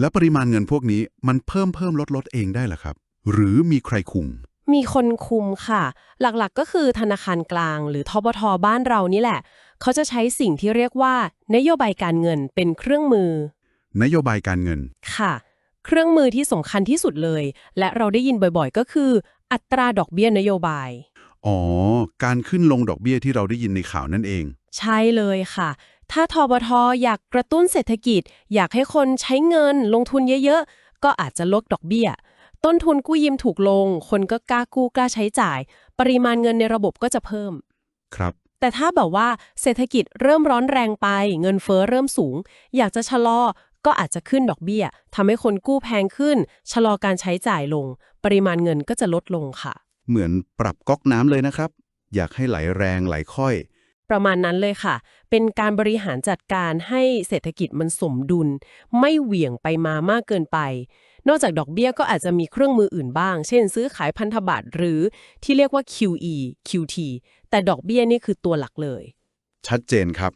และปริมาณเงินพวกนี้มันเพิ่มเพิ่มลดลดเองได้เหรอครับ หรือมีใครคุม มีคนคุมค่ะ หลักๆก็คือธนาคารกลาง หรือทบทบ้านเรานี่แหละ เขาจะใช้สิ่งที่เรียกว่า นโยบายการเงินเป็นเครื่องมือ นโยบายการเงินค่ะ เครื่องมือที่สำคัญที่สุดเลย และเราได้ยินบ่อยๆ ก็คือ อัตราดอกเบี้ยนโยบาย อ๋อ การขึ้นลงดอกเบี้ยที่เราได้ยินในข่าวนั่นเอง ใช่เลยค่ะ ถ้าทบทอยากกระตุ้นเศรษฐกิจ อยากให้คนใช้เงินลงทุนเยอะๆ ก็อาจจะลดดอกเบี้ย ต้นทุนกู้ยืมถูกลง คนก็กล้ากู้กล้าใช้จ่าย ปริมาณเงินในระบบก็จะเพิ่ม ครับ แต่ถ้าแบบว่าเศรษฐกิจเริ่มร้อนแรงไป เงินเฟ้อเริ่มสูง อยากจะชะลอก็อาจจะขึ้นดอกเบี้ยทำให้คนกู้แพงขึ้น ชะลอการใช้จ่ายลง ปริมาณเงินก็จะลดลงค่ะ เหมือนปรับก๊อกน้ำเลยนะครับ อยากให้ไหลแรงไหลค่อย ประมาณนั้นเลยค่ะ เป็นการบริหารจัดการให้เศรษฐกิจมันสมดุล ไม่เหวี่ยงไปมามากเกินไป นอกจากดอกเบี้ยก็อาจจะมีเครื่องมืออื่นบ้าง เช่น ซื้อขายพันธบัตรหรือที่เรียกว่า QE QT แต่ดอกเบี้ยนี่คือตัวหลักเลย ชัดเจนครับ